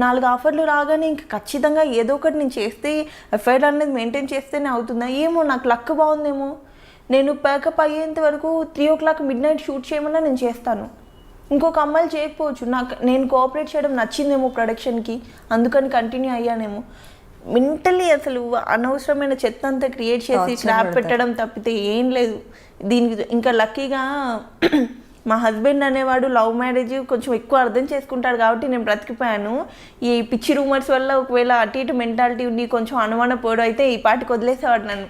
నాలుగు ఆఫర్లు రాగానే ఇంక ఖచ్చితంగా ఏదో ఒకటి నేను చేస్తే ఎఫ్ఐఆర్ అనేది మెయింటైన్ చేస్తేనే అవుతుందా? ఏమో నాకు లక్ బాగుందేమో. నేను ప్యాకప్ అయ్యేంత వరకు three o'clock midnight shoot చేయమన్నా నేను చేస్తాను. ఇంకొక అమ్మాయిలు చేయకపోవచ్చు. నాకు నేను కోఆపరేట్ చేయడం నచ్చిందేమో ప్రొడక్షన్కి అందుకని కంటిన్యూ అయ్యానేమో. మెంటలీ అసలు అనవసరమైన చెత్త అంతా క్రియేట్ చేసి ట్రాప్. పెట్టడం తప్పితే ఏం లేదు. దీనికి ఇంకా లక్కీగా మా హస్బెండ్ అనేవాడు లవ్ మ్యారేజ్ కొంచెం ఎక్కువ అర్థం చేసుకుంటాడు కాబట్టి నేను బ్రతికిపోయాను. ఈ పిచ్చి రూమర్స్ వల్ల ఒకవేళ అటు ఇటు మెంటాలిటీ ఉండి కొంచెం అనుమాన పోవడం అయితే ఈ పాటికి వదిలేసేవాడు నన్ను.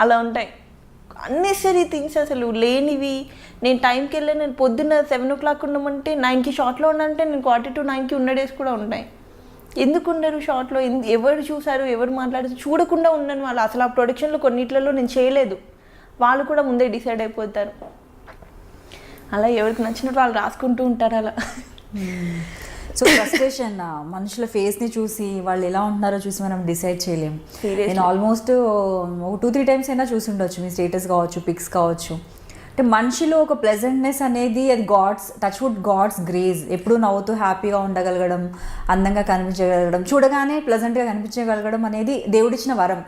అలా ఉంటాయి. అన్నెసరీ థింగ్స్ అసలు లేనివి. నేను టైంకి వెళ్ళి నేను పొద్దున్న సెవెన్ ఓ క్లాక్ ఉండమంటే నైన్కి షార్ట్లో ఉన్నంటే నేను క్వార్టర్ టు నైన్కి ఉన్న డేస్ కూడా ఉంటాయి. ఎందుకు ఉండరు షార్ట్లో ఎందు- ఎవరు చూసారు ఎవరు మాట్లాడారు? చూడకుండా ఉన్నాను వాళ్ళు. అసలు ఆ ప్రొడక్షన్లో కొన్నిట్లలో నేను చేయలేదు. వాళ్ళు కూడా ముందే డిసైడ్ అయిపోతారు. అలా ఎవరికి నచ్చినట్టు వాళ్ళు రాసుకుంటూ ఉంటారు అలా. సో ఫ్రస్ట్రేషన్ మనుషుల ఫేస్ని చూసి వాళ్ళు ఎలా ఉంటున్నారో చూసి మనం డిసైడ్ చేయలేం. నేను ఆల్మోస్ట్ టూ త్రీ టైమ్స్ అయినా చూసి ఉండొచ్చు. మీ స్టేటస్ కావచ్చు పిక్స్ కావచ్చు. అంటే మనిషిలో ఒక ప్లెజెంట్నెస్ అనేది అది God's touch wood God's grace ఎప్పుడు నవ్వుతూ హ్యాపీగా ఉండగలగడం అందంగా కనిపించగలగడం చూడగానే ప్లెజెంట్గా కనిపించగలగడం అనేది దేవుడిచ్చిన వరం.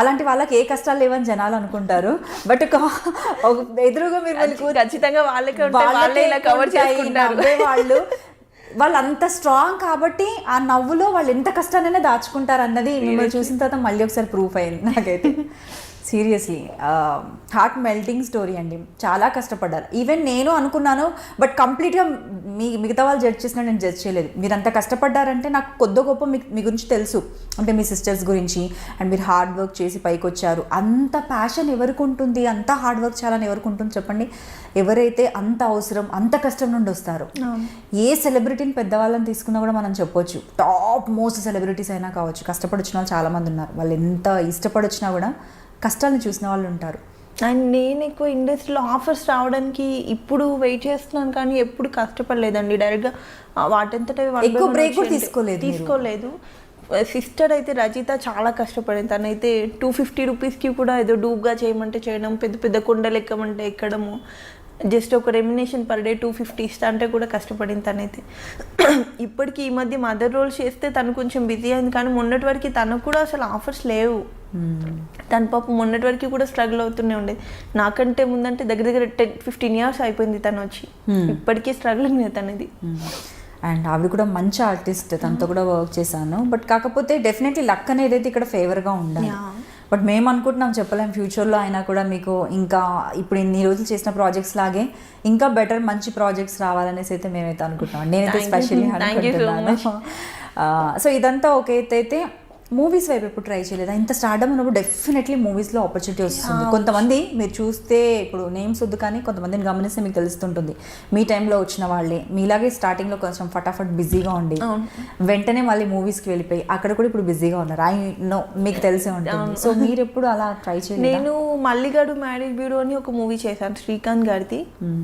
అలాంటి వాళ్ళకి ఏ కష్టాలు లేవని జనాలు అనుకుంటారు. బట్ ఎదురుగా మీరు ఖచ్చితంగా వాళ్ళకే ఉంటాయి వాళ్ళే ఇలా కవర్ చేసుకుంటారు. వాళ్ళు వాళ్ళు. అంత స్ట్రాంగ్ కాబట్టి ఆ నవ్వులో వాళ్ళు ఎంత కష్టానైనా దాచుకుంటారు అన్నది మిమ్మల్ని చూసిన తర్వాత మళ్ళీ ఒకసారి ప్రూఫ్ అయింది నాకైతే. సీరియస్లీ. హార్ట్ మెల్టింగ్ స్టోరీ అండి. చాలా కష్టపడ్డారు. ఈవెన్ నేను అనుకున్నాను బట్ కంప్లీట్గా మీ మిగతా వాళ్ళు జడ్జ్ చేసిన నేను జడ్జ్ చేయలేదు. మీరు అంత కష్టపడ్డారంటే నాకు కొద్ది గొప్ప మీ మీ గురించి తెలుసు. అంటే మీ సిస్టర్స్ గురించి అండ్ మీరు హార్డ్ వర్క్ చేసి పైకి వచ్చారు అంత ప్యాషన్ ఎవరికి ఉంటుంది? అంత హార్డ్ వర్క్ చేయాలని ఎవరికి ఉంటుంది చెప్పండి? ఎవరైతే అంత అవసరం అంత కష్టం నుండి వస్తారు ఏ సెలబ్రిటీని పెద్దవాళ్ళని తీసుకున్నా కూడా మనం చెప్పొచ్చు. టాప్ మోస్ట్ సెలబ్రిటీస్ అయినా కావచ్చు. కష్టపడి వచ్చిన వాళ్ళు చాలామంది ఉన్నారు. వాళ్ళు ఎంత ఇష్టపడి వచ్చినా కూడా కష్టాలను చూసిన వాళ్ళు ఉంటారు. అండ్ నేను ఎక్కువ ఇండస్ట్రీలో ఆఫర్స్ రావడానికి ఇప్పుడు వెయిట్ చేస్తున్నాను కానీ ఎప్పుడు కష్టపడలేదండి. డైరెక్ట్గా వాటంతట ఎక్కువ కూడా వచ్చేయండి. తీసుకోలేదు. తీసుకోలేదు. సిస్టర్ అయితే రజిత చాలా కష్టపడింది. తనైతే టూ ఫిఫ్టీ రూపీస్కి కూడా ఏదో డూబ్గా చేయమంటే చేయడం పెద్ద పెద్ద కొండలు ఎక్కమంటే ఎక్కడము. జస్ట్ ఒక remuneration per day two fifty ఇస్తా అంటే కూడా కష్టపడింది తనైతే. ఇప్పటికి ఈ మధ్య మదర్ రోల్స్ చేస్తే తను కొంచెం బిజీ అయింది. కానీ మొన్నటి వరకు తనకు కూడా అసలు ఆఫర్స్ లేవు. తన పాప మొన్నటి వరకు కూడా స్ట్రగుల్ అవుతూనే ఉండేది. నాకంటే ముందంటే దగ్గర దగ్గర టెన్ ఫిఫ్టీన్ ఇయర్స్ అయిపోయింది తను వచ్చి. ఇప్పటికీ స్ట్రగుల్ ఉంది తనది. అండ్ ఆవిడ కూడా మంచి ఆర్టిస్ట్ తనతో కూడా వర్క్ చేశాను. బట్ కాకపోతే డెఫినెట్లీ లక్ అనేది అయితే ఇక్కడ ఫేవర్గా ఉండాలి. బట్ మేము అనుకుంటున్నాం చెప్పలేం ఫ్యూచర్లో అయినా కూడా మీకు ఇంకా ఇప్పుడు ఇన్ని రోజులు చేసిన ప్రాజెక్ట్స్ లాగే ఇంకా బెటర్ మంచి ప్రాజెక్ట్స్ రావాలనేసి అయితే మేమైతే అనుకుంటున్నాం. నేనైతే. స్పెషల్లీ అనుకుంటున్నాను. సో ఇదంతా ఒక అయితే మూవీస్ వైపు ఎప్పుడు ట్రై చేయలేదా? ఇంత స్టార్డమ్ ఉన్నప్పుడు డెఫినెట్లీ మూవీస్లో ఆపర్చునిటీ వస్తుంది. కొంతమంది మీరు చూస్తే ఇప్పుడు నేమ్స్ వద్దు కానీ కొంతమందిని గమనిస్తే మీకు తెలుస్తుంటుంది. మీ టైంలో వచ్చిన వాళ్ళే. మీలాగే స్టార్టింగ్లో కొంచెం ఫటాఫట్ బిజీగా ఉండి వెంటనే మళ్ళీ మూవీస్కి వెళ్ళిపోయి అక్కడ కూడా ఇప్పుడు బిజీగా ఉన్నారు. ఐ నో మీకు తెలిసే ఉంటుంది. సో మీరు ఎప్పుడు అలా ట్రై చేయలేదు? నేను మల్లిగాడు మ్యారేజ్ బ్యూరో అని ఒక మూవీ చేశాను. శ్రీకాంత్ గారిది.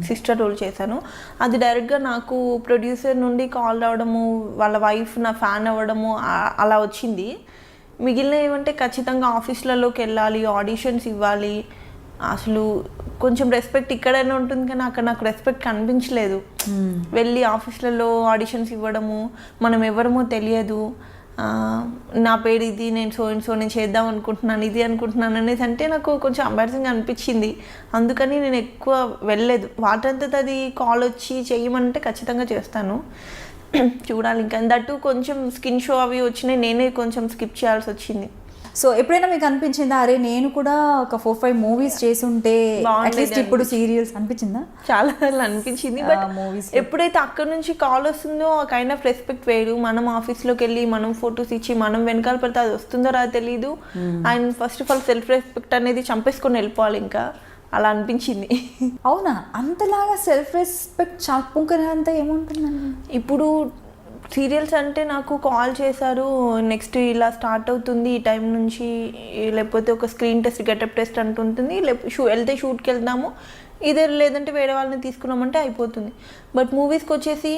సిస్టర్ రోల్ చేశాను. అది డైరెక్ట్గా నాకు ప్రొడ్యూసర్ నుండి కాల్ రావడము వాళ్ళ వైఫ్ నా ఫ్యాన్ అవ్వడము అలా వచ్చింది. మిగిలిన ఏమంటే ఖచ్చితంగా ఆఫీస్లలోకి వెళ్ళాలి ఆడిషన్స్ ఇవ్వాలి. అసలు కొంచెం రెస్పెక్ట్ ఇక్కడైనా ఉంటుంది కానీ అక్కడ నాకు రెస్పెక్ట్ కనిపించలేదు. వెళ్ళి ఆఫీస్లలో ఆడిషన్స్ ఇవ్వడము మనం ఎవరమో తెలియదు. నా పేరు ఇది నేను సో అండ్ సో నేను చేద్దాం అనుకుంటున్నాను ఇది అనుకుంటున్నాను అనేది అంటే నాకు కొంచెం అంబారసింగ్ అనిపించింది. అందుకని నేను ఎక్కువ వెళ్ళలేదు. వాటంతట అది కాల్ వచ్చి చేయమంటే ఖచ్చితంగా చేస్తాను. చూడాలి ఇంకా. దట్టు కొంచెం స్కిన్ షో అవి వచ్చినాయి నేనే కొంచెం స్కిప్ చేయాల్సి వచ్చింది. సో ఎప్పుడైనా మీకు అనిపించిందా? అరే నేను కూడా ఒక ఫోర్ ఫైవ్ మూవీస్ చేసి ఉంటే బాగుండేది అట్లీస్ట్ ఇప్పుడు సీరియల్స్ అనిపించిందా? చాలా సార్లు అనిపించింది. బట్ movies ఎప్పుడైతే అక్కడ నుంచి కాల్ వస్తుందో ఆ కైండ్ ఆఫ్ రెస్పెక్ట్ వేరు. మనం ఆఫీస్లోకి వెళ్ళి మనం ఫొటోస్ ఇచ్చి మనం వెనకాల పడితే అది వస్తుందో రాదో తెలియదు and first of all self respect అనేది చంపేసుకొని వెళ్ళిపోవాలి ఇంకా. అలా అనిపించింది. అవునా? అంతలాగా సెల్ఫ్ రెస్పెక్ట్ చాపుకునే అంత ఏముంటుందండి? ఇప్పుడు సీరియల్స్ అంటే నాకు కాల్ చేశారు నెక్స్ట్ ఇలా స్టార్ట్ అవుతుంది ఈ టైం నుంచి లేకపోతే ఒక స్క్రీన్ టెస్ట్ గెటప్ టెస్ట్ అంటుంటుంది లేకపోతే షూ వెళ్తే షూట్కి వెళ్దాము ఇదే లేదంటే వేరే వాళ్ళని తీసుకున్నామంటే అయిపోతుంది. బట్ మూవీస్కి వచ్చేసి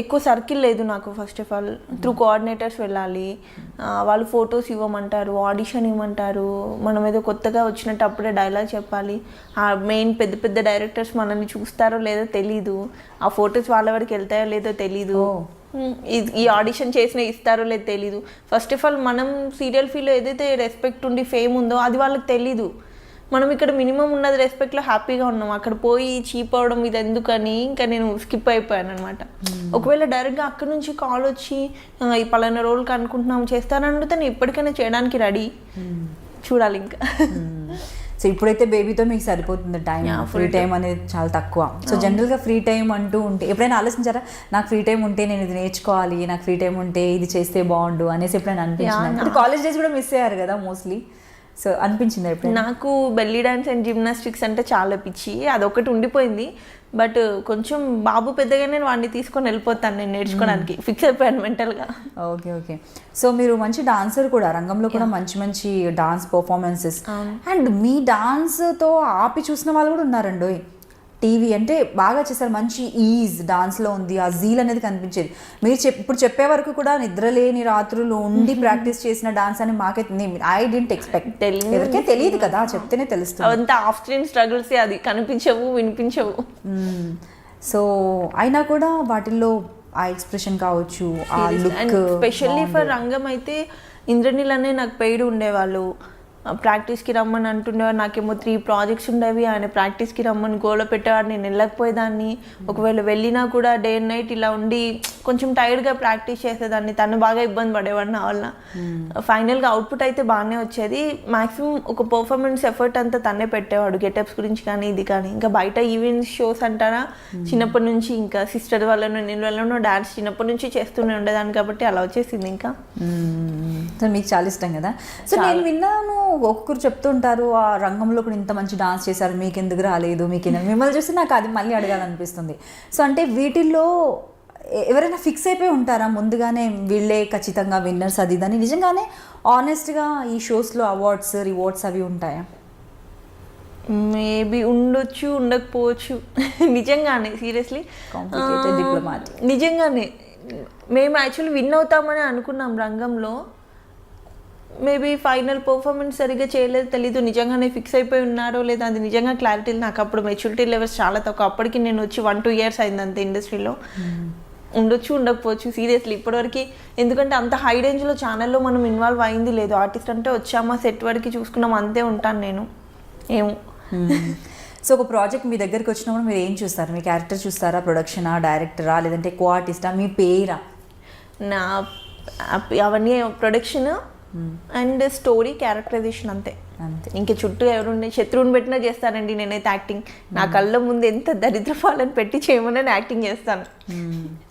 ఎక్కువ సర్కిల్ లేదు నాకు first of all through coordinators వెళ్ళాలి. వాళ్ళు ఫొటోస్ ఇవ్వమంటారు ఆడిషన్ ఇవ్వమంటారు. మనం ఏదో కొత్తగా వచ్చినట్టు అప్పుడే డైలాగ్ చెప్పాలి. ఆ మెయిన్ పెద్ద పెద్ద డైరెక్టర్స్ మనల్ని చూస్తారో లేదో తెలీదు. ఆ ఫొటోస్ వాళ్ళ వరకు వెళ్తాయో లేదో తెలీదు. ఈ ఆడిషన్ చేసిన ఇస్తారో లేదో తెలీదు. ఫస్ట్ ఆఫ్ ఆల్ మనం సీరియల్ ఫీల్డ్లో ఏదైతే రెస్పెక్ట్ ఉండి ఫేమ్ ఉందో అది వాళ్ళకి తెలీదు. మనం ఇక్కడ మినిమం ఉన్నది రెస్పెక్ట్లో హ్యాపీగా ఉన్నాం. అక్కడ పోయి చీప్ అవడం ఇది ఎందుకని ఇంకా నేను స్కిప్ అయిపోయాను అనమాట ఒకవేళ డైరెక్ట్గా అక్కడ నుంచి కాల్ వచ్చి "ఆ, ఈ పలానా రోల్కి అనుకుంటున్నాం చేస్తానని అడిగితే నేను ఎప్పటికైనా చేయడానికి రెడీ చూడాలి ఇంకా. సో ఇప్పుడైతే బేబీతో మీకు సరిపోతుంది టైం ఫ్రీ టైం అనేది చాలా తక్కువ. సో జనరల్గా ఫ్రీ టైం అంటూ ఉంటే ఎప్పుడైనా ఆలోచించారా? నాకు ఫ్రీ టైం ఉంటే నేను ఇది నేర్చుకోవాలి నాకు ఫ్రీ టైం ఉంటే ఇది చేస్తే బాగుండు అనేసి ఎప్పుడైనా అనిపించింది? కాలేజ్ డేస్ కూడా మిస్ అయ్యారు కదా మోస్ట్లీ సో అనిపించింది ఎప్పుడైనా? నాకు బెల్లీ డాన్స్ అండ్ జిమ్నాస్టిక్స్ అంటే చాలా పిచ్చి. అదొకటి ఉండిపోయింది. బట్ కొంచెం బాబు పెద్దగా నేను వాడిని తీసుకొని వెళ్ళిపోతాను నేను నేర్చుకోవడానికి. ఫిక్స్ అయిపోయాను మెంటల్గా. Okay okay. సో మీరు మంచి డాన్సర్ కూడా రంగంలో కూడా మంచి మంచి డాన్స్ పర్ఫార్మెన్సెస్. అండ్ మీ డాన్స్తో ఆపి చూసిన వాళ్ళు కూడా ఉన్నారండి టీవీ అంటే బాగా చేశారు. మంచి ఈజ్ డాన్స్లో ఉంది. ఆ జీల్ అనేది కనిపించేది. మీరు చెప్ ఇప్పుడు చెప్పే వరకు కూడా నిద్రలేని రాత్రులు ఉండి ప్రాక్టీస్ చేసిన డాన్స్ అని మాకే ఐ డెంట్ ఎక్స్పెక్ట్. ఎవరికే తెలియదు కదా? చెప్తేనే తెలుస్తుంది. అవంతా ఆఫ్ స్క్రీన్ స్ట్రగుల్స్ అది. కనిపించవు వినిపించవు. సో అయినా కూడా వాటిల్లో ఆ ఎక్స్ప్రెషన్ కావచ్చు ఆ లుక్ స్పెషల్లీ ఫర్ రంగం అయితే ఇంద్రనీల్ అనే నాకు పెయిడ్ ఉండేవాళ్ళు. ప్రాక్టీస్కి రమ్మని అంటుండేవారు. నాకేమో త్రీ ప్రాజెక్ట్స్ ఉండేవి. ఆయన ప్రాక్టీస్కి రమ్మని గోల పెట్టేవాడు నేను వెళ్ళకపోయేదాన్ని. ఒకవేళ వెళ్ళినా కూడా డే అండ్ నైట్ ఇలా ఉండి కొంచెం టైర్డ్గా ప్రాక్టీస్ చేసేదాన్ని. తను బాగా ఇబ్బంది పడేవాడు నా వల్ల ఫైనల్గా అవుట్పుట్ అయితే బాగానే వచ్చేది. మాక్సిమం ఒక పర్ఫార్మెన్స్ ఎఫర్ట్ అంతా తనే పెట్టేవాడు. గెటప్స్ గురించి కానీ ఇది కానీ. ఇంకా బయట ఈవెంట్స్ షోస్ అంటారా? చిన్నప్పటి నుంచి ఇంకా సిస్టర్ వల్లనో నేను వల్లనో డాన్స్ చిన్నప్పటి నుంచి చేస్తూనే ఉండేదాన్ని కాబట్టి అలా వచ్చేసింది ఇంకా. సో మీకు చాలా ఇష్టం కదా? సో నేను విన్నాను ఒక్కొక్కరు చెప్తుంటారు ఆ రంగంలో కూడా ఇంత మంచి డాన్స్ చేశారు మీకు ఎందుకు రాలేదు మీకు ఎందుకు-" మిమ్మల్ని చూస్తే నాకు అది మళ్ళీ అడగాలనిపిస్తుంది. సో అంటే వీటిల్లో ఎవరైనా ఫిక్స్ అయిపోయి ఉంటారా? ముందుగానే వీళ్ళే ఖచ్చితంగా విన్నర్స్ అది ఇదని నిజంగానే ఆనెస్ట్గా ఈ షోస్లో అవార్డ్స్ రివార్డ్స్ అవి ఉంటాయా? మేబీ ఉండొచ్చు ఉండకపోవచ్చు. నిజంగానే సీరియస్లీ. నిజంగానే. మేము యాక్చువల్లీ విన్ అవుతామని అనుకున్నాం రంగంలో. మేబీ ఫైనల్ పర్ఫార్మెన్స్ సరిగ్గా చేయలేదు తెలీదు. నిజంగానే ఫిక్స్ అయిపోయి ఉన్నారో లేదా అది నిజంగా క్లారిటీ నాకు అప్పుడు మెచ్యూరిటీ లెవెల్స్ చాలా తక్కువ. అప్పటికి నేను వచ్చి వన్ టూ ఇయర్స్ అయింది అంతే ఇండస్ట్రీలో ఉండొచ్చు ఉండకపోవచ్చు సీరియస్లీ ఇప్పటివరకు ఎందుకంటే అంత హై రేంజ్లో ఛానల్లో మనం ఇన్వాల్వ్ అయింది లేదు. ఆర్టిస్ట్ అంటే వచ్చామా సెట్ వరకు చూసుకున్నాం అంతే ఉంటాను నేను. ఏమో. సో ఒక ప్రాజెక్ట్ మీ దగ్గరికి వచ్చినప్పుడు మీరు ఏం చూస్తారు? మీ క్యారెక్టర్ చూస్తారా? ప్రొడక్షనా డైరెక్టరా లేదంటే కో ఆర్టిస్టా మీ పేరా? నా అవన్నీ ప్రొడక్షన్ అండ్ స్టోరీ క్యారెక్టరైజేషన్ అంతే. అంతే. ఇంక చుట్టూ ఎవరుండే శత్రువుని పెట్టినా చేస్తానండి నేనైతే యాక్టింగ్ నా కళ్ళ ముందు ఎంత దరిద్రపాలని పెట్టి చేయమని నేను యాక్టింగ్ చేస్తాను.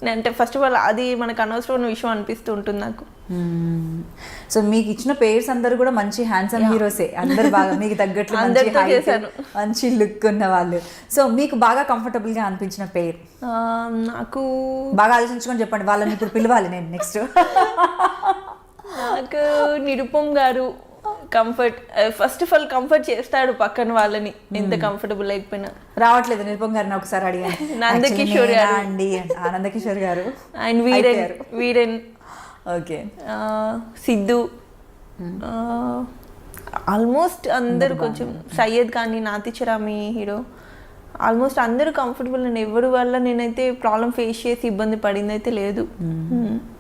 నేను అంటే ఫస్ట్ ఆఫ్ ఆల్ అది మనకు అనవసరమైన విషయం అనిపిస్తూ ఉంటుంది నాకు. సో మీకు ఇచ్చిన పేర్స్ అందరూ కూడా మంచి హ్యాండ్సమ్ హీరోసే అందరు బాగా మీకు తగ్గట్లు మంచి లుక్ ఉన్న వాళ్ళు సో మీకు బాగా కంఫర్టబుల్గా అనిపించిన పేరు? నాకు బాగా ఆలోచించుకొని చెప్పండి. వాళ్ళని ఇప్పుడు పిలవాలి నేను నెక్స్ట్ నాకు నిరుపమ్ గారు. Comfort first of all comfort చేస్తాడు పక్కన వాళ్ళని ఎంత కంఫర్టబుల్ లేకపోయినా. రావట్లేదు నిరుపం గారిని ఒకసారి అడిగాను. నందకిషోర్ గారు. అండి ఆనందకిషోర్ గారు and Veeren Veeren. Okay. Siddhu. Almost అందరు కొంచెం సయ్యద్ కానీ నాతిచరామి హీరో. ఆల్మోస్ట్ అందరూ కంఫర్టబుల్ అండ్ ఎవరి వల్ల నేనైతే ప్రాబ్లం ఫేస్ చేసి ఇబ్బంది పడింది అయితే లేదు మ్మ్.